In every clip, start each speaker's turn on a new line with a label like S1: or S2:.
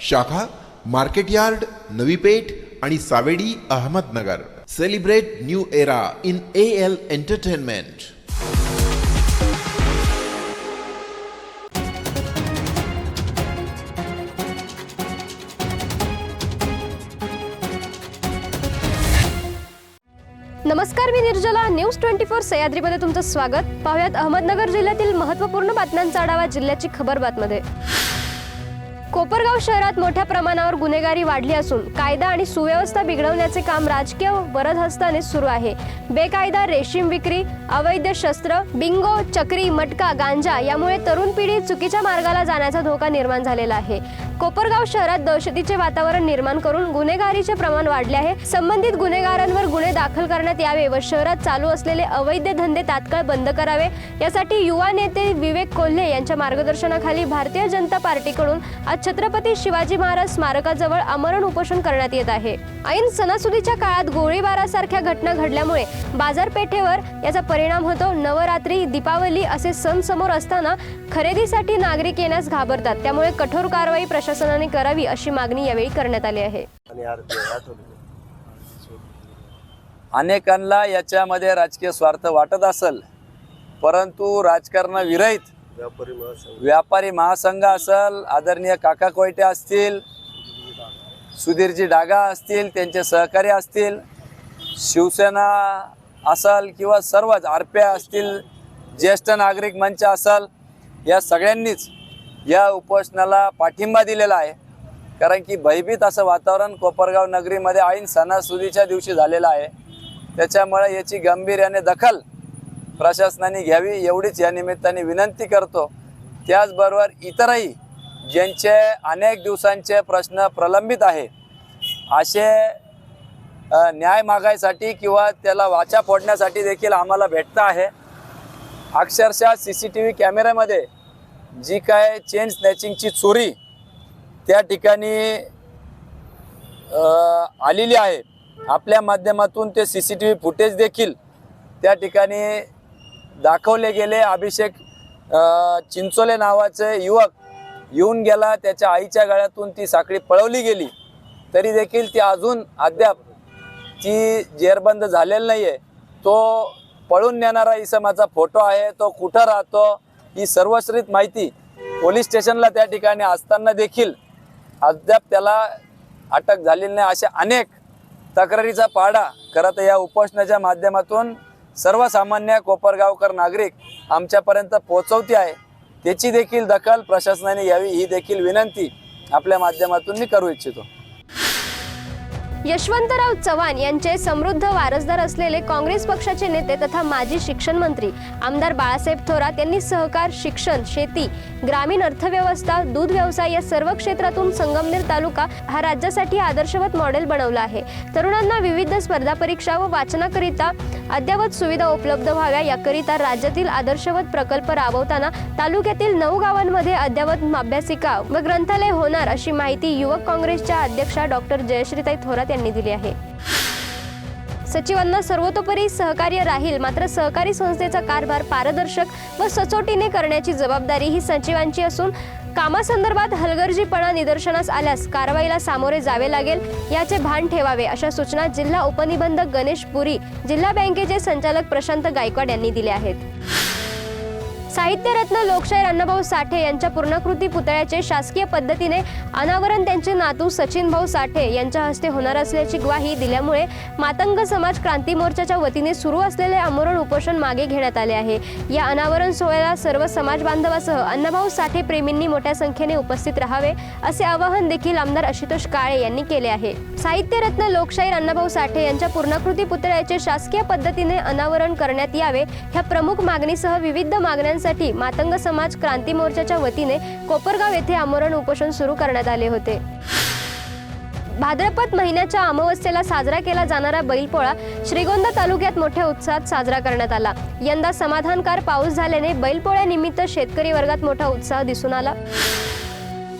S1: शाखा market yard नवी पेठ आणि Savedi Ahmednagar. Celebrate new era in A L entertainment
S2: नमस्कार मी निर्जला. न्यूज ट्वेंटी फोर सह्याद्रीमध्ये तुमचं स्वागत. पाहुयात अहमदनगर जिल्ह्यातील महत्त्वपूर्ण बातम्यांचा आढावा जिल्ह्याची खबर बातमध्ये. कोपरगाव शहरात मोठ्या प्रमाणावर गुन्हेगारी वाढली असून कायदा आणि सुव्यवस्था बिघडवण्याचे काम राजकीय वरदहस्ताने सुरू आहे. बेकायदा रेशीम विक्री अवैध शस्त्र बिंगो चक्री मटका गांजा यामुळे तरुण पिढी चुकीच्या मार्गाला जाण्याचा धोका निर्माण झालेला आहे. कोपरगाव शहरात दहशतीचे वातावरण निर्माण करून गुन्हेगारीचे प्रमाण वाढले आहे. संबंधित गुन्हेगारांवर गुन्हे दाखल करण्यात यावे व शहरात चालू असलेले अवैध धंदे तात्काळ बंद करावे यासाठी युवा नेते विवेक कोल्हे यांच्या मार्गदर्शनाखाली भारतीय जनता पार्टीकडून आज छत्रपती शिवाजी महाराज स्मारकाजवळ आमरण उपोषण करण्यात येत आहे. ऐन सणासुदीच्या काळात गोळीबारासारख्या घटना घडल्यामुळे बाजारपेठेवर याचा परिणाम होतो. नवरात्री दीपावली असे सण समोर असताना खरेदीसाठी नागरिक येण्यास घाबरतात. त्यामुळे कठोर कारवाई प्रशासनाने करावी अशी मागणी यावेळी करण्यात आली आहे.
S3: अनेकांना याच्यामध्ये राजकीय स्वार्थ वाटत असेल परंतु राजकारणाविरहित
S4: व्यापारी महासंघ.
S3: व्यापारी महासंघ असेल आदरणीय काका कोयटे असतील सुधीरजी डागा असतील त्यांचे सहकारी असतील शिवसेना असल किंवा सर्वच आरप्या असतील ज्येष्ठ नागरिक मंच असल या सगळ्यांनीच या उपोषणाला पाठिंबा दिलेला आहे. कारण की भयभीत असं वातावरण कोपरगाव नगरीमध्ये ऐन सणासुदीच्या दिवशी झालेलं आहे. त्याच्यामुळे याची गांभीर्याने दखल प्रशासनाने घ्यावी एवढीच या निमित्ताने विनंती करतो. त्याचबरोबर इतरही ज्यांचे अनेक दिवसांचे प्रश्न प्रलंबित आहे असे न्याय मागायसाठी किंवा त्याला वाचा फोडण्यासाठी देखील आम्हाला भेटतं आहे. अक्षरशः सी सी टी व्ही कॅमेऱ्यामध्ये जी काय चेन स्नॅचिंगची चोरी त्या ठिकाणी आलेली आहे. आपल्या माध्यमातून ते C C T V footage देखील त्या ठिकाणी दाखवले गेले. अभिषेक चिंचोले नावाचे युवक येऊन गेला. त्याच्या आईच्या गळ्यातून ती साखळी पळवली गेली. तरी देखील ती अजून अद्याप ती जेरबंद झालेली नाही आहे तो पळून नेणारा इसमाचा फोटो आहे. तो कुठं राहतो ही सर्वश्रित माहिती पोलीस स्टेशनला त्या ठिकाणी असताना देखील अद्याप त्याला अटक झालेली नाही. अशा अनेक तक्रारीचा पाडा खरं तर या उपोषणाच्या माध्यमातून सर्वसामान्य कोपरगावकर नागरिक आमच्यापर्यंत पोहोचवते आहे. त्याची देखील दखल प्रशासनाने यावी ही देखील विनंती आपल्या माध्यमातून मी करू इच्छितो.
S2: यशवंतराव चव्हाण यांचे समृद्ध वारसदार असलेले काँग्रेस पक्षाचे नेते तथा माजी शिक्षण मंत्री आमदार बाळासाहेब थोरात यांनी सहकार शिक्षण शेती ग्रामीण अर्थव्यवस्था दूध व्यवसाय या सर्व क्षेत्रातून संगमनेर तालुका हा राज्यासाठी आदर्शवत मॉडेल बनवला आहे. तरुणांना विविध स्पर्धा परीक्षा व वाचनाकरिता अद्ययावत सुविधा उपलब्ध व्हाव्या याकरिता राज्यातील आदर्शवत प्रकल्प राबवताना तालुक्यातील नऊ गावांमध्ये अद्ययावत अभ्यासिका व ग्रंथालय होणार अशी माहिती युवक काँग्रेसच्या अध्यक्षा डॉक्टर जयश्रीताई थोरात यांनी दिली आहे. सचिवांना सर्वतोपरी सहकार्य राहील मात्र सहकारी संस्थेचा कारभार पारदर्शक व सचोटीने करण्याची जबाबदारी ही सचिवांची असून कामासंदर्भात हलगर्जीपणा निदर्शनास आल्यास कारवाईला सामोरे जावे लागेल याचे भान ठेवावे अशा सूचना जिल्हा उपनिबंधक गणेश पुरी जिल्हा बँकेचे संचालक प्रशांत गायकवाड यांनी दिल्या आहेत. साहित्यरत्न लोकशाहीर अण्णाभाऊ साठे यांच्या पूर्णाकृती पुतळ्याचे शासकीय पद्धतीने अनावरण त्यांचे नातू सचिन भाऊ साठे यांच्या हस्ते होणार असल्याची ग्वाही दिल्यामुळे मातंग समाज क्रांती मोर्चाच्या वतीने सुरू असलेले आमरण उपोषण मागे घेण्यात आले आहे. या अनावरण सोहळ्याला सर्व समाज बांधवासह अण्णाभाऊ साठे प्रेमींनी मोठ्या संख्येने उपस्थित राहावे असे आवाहन देखील आमदार आशुतोष काळे यांनी केले आहे. साहित्यरत्न लोकशाहीर अण्णाभाऊ साठे यांच्या पूर्णाकृती पुतळ्याचे शासकीय पद्धतीने अनावरण करण्यात यावे ह्या प्रमुख मागणीसह विविध मागण्यांसाठी मातंग समाज क्रांती मोर्चाच्या वतीने कोपरगाव येथे आमरण उपोषण सुरू करण्यात आले होते. भाद्रपद महिन्याच्या अमावस्येला साजरा केला जाणारा बैलपोळा श्रीगोंदा तालुक्यात मोठ्या उत्साहात साजरा करण्यात आला. यंदा समाधानकार पाऊस झाल्याने बैलपोळ्यानिमित्त शेतकरी वर्गात मोठा उत्साह दिसून आला.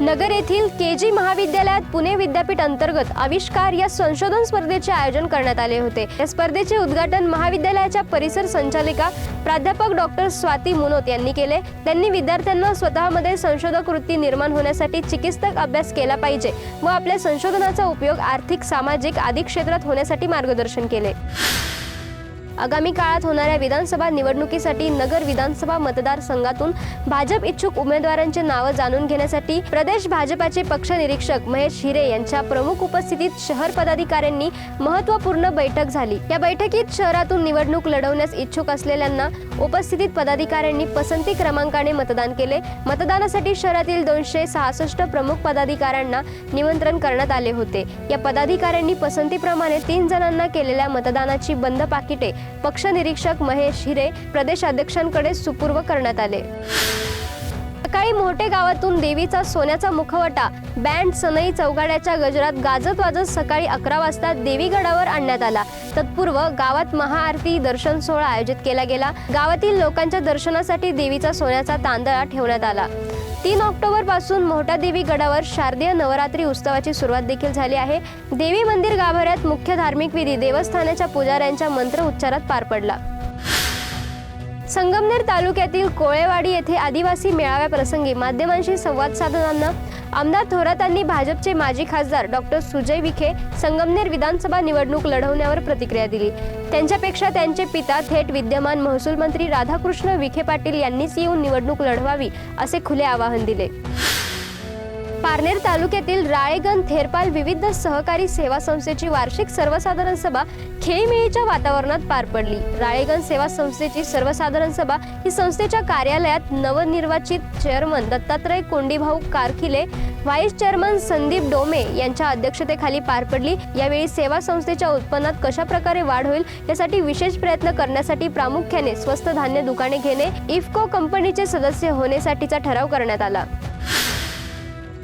S2: नगर येथील के जी महाविद्यालयात पुणे विद्यापीठ अंतर्गत आविष्कार या संशोधन स्पर्धेचे आयोजन करण्यात आले होते. या स्पर्धेचे उद्घाटन महाविद्यालयाच्या परिसर संचालिका प्राध्यापक डॉक्टर स्वाती मुनोत यांनी केले. त्यांनी विद्यार्थ्यांना स्वतःमध्ये संशोधक वृत्ती निर्माण होण्यासाठी चिकित्सक अभ्यास केला पाहिजे व आपल्या संशोधनाचा उपयोग आर्थिक सामाजिक आदी क्षेत्रात होण्यासाठी मार्गदर्शन केले. आगामी काळात होणाऱ्या विधानसभा निवडणुकीसाठी नगर विधानसभा मतदारसंघातून भाजप इच्छुक उमेदवारांचे नावं जाणून घेण्यासाठी प्रदेश भाजपाचे पक्ष निरीक्षक महेश हिरे यांच्या प्रमुख उपस्थितीत शहर पदाधिकाऱ्यांनी महत्त्वपूर्ण बैठक झाली. या बैठकीत शहरातून निवडणूक लढवण्यास इच्छुक असलेल्यांना उपस्थितीत पदाधिकाऱ्यांनी पसंती क्रमांकाने मतदान केले. मतदानासाठी शहरातील दोनशे सहासष्ट प्रमुख पदाधिकाऱ्यांना निमंत्रण करण्यात आले होते. या पदाधिकाऱ्यांनी पसंतीप्रमाणे तीन जणांना केलेल्या मतदानाची बंद पाकिटे पक्ष निरीक्षक महेश हिरे प्रदेशाध्यक्षांकडे सुपूर्व करण्यात आले. सकाळी मोठे गावातून देवीचा सोन्याचा मुखवटा बँड सनई चौगाड्याच्या गजरात गाजत वाजत सकाळी अकरा वाजता देवीगडावर आणण्यात आला. तत्पूर्व गावात महाआरती दर्शन सोहळा आयोजित केला गेला. गावातील लोकांच्या दर्शनासाठी देवीचा सोन्याचा तांदळा ठेवण्यात आला. तीन ऑक्टोबरपासून मोठ्या देवी गडावर शारदीय नवरात्री उत्सवाची सुरुवात देखील झाली आहे. देवी मंदिर गाभाऱ्यात मुख्य धार्मिक विधी देवस्थानाच्या पुजाऱ्यांच्या मंत्र उच्चारात पार पडला. संगमनेर तालुक्यातील कोळेवाडी येथे आदिवासी मेळाव्या प्रसंगी माध्यमांशी संवाद साधताना आमदार थोरातांनी भाजपचे माजी खासदार डॉक्टर सुजय विखे संगमनेर विधानसभा निवडणूक लढवण्यावर प्रतिक्रिया दिली. त्यांच्यापेक्षा त्यांचे पिता थेट विद्यमान महसूल मंत्री राधाकृष्ण विखे पाटील यांनीच येऊन निवडणूक लढवावी असे खुले आवाहन दिले. पारनेर तालुक्यातील राळेगण थेरपाल विविध सहकारी सेवा संस्थेची वार्षिक सर्वसाधारण सभा खेळीमेळीच्या वातावरणात पार पडली. राळेगण सेवा संस्थेची सर्वसाधारण सभा ही संस्थेच्या कार्यालयात नवनिर्वाचित chairman Dattatray Kondibhau Karkhile vice chairman Sandeep Dome यांच्या अध्यक्षतेखाली पार पडली. यावेळी सेवा संस्थेच्या उत्पन्नात कशा प्रकारे वाढ होईल यासाठी विशेष प्रयत्न करण्यासाठी प्रामुख्याने स्वस्त धान्य दुकाने घेणे इफको कंपनीचे सदस्य होण्यासाठीचा ठराव करण्यात आला.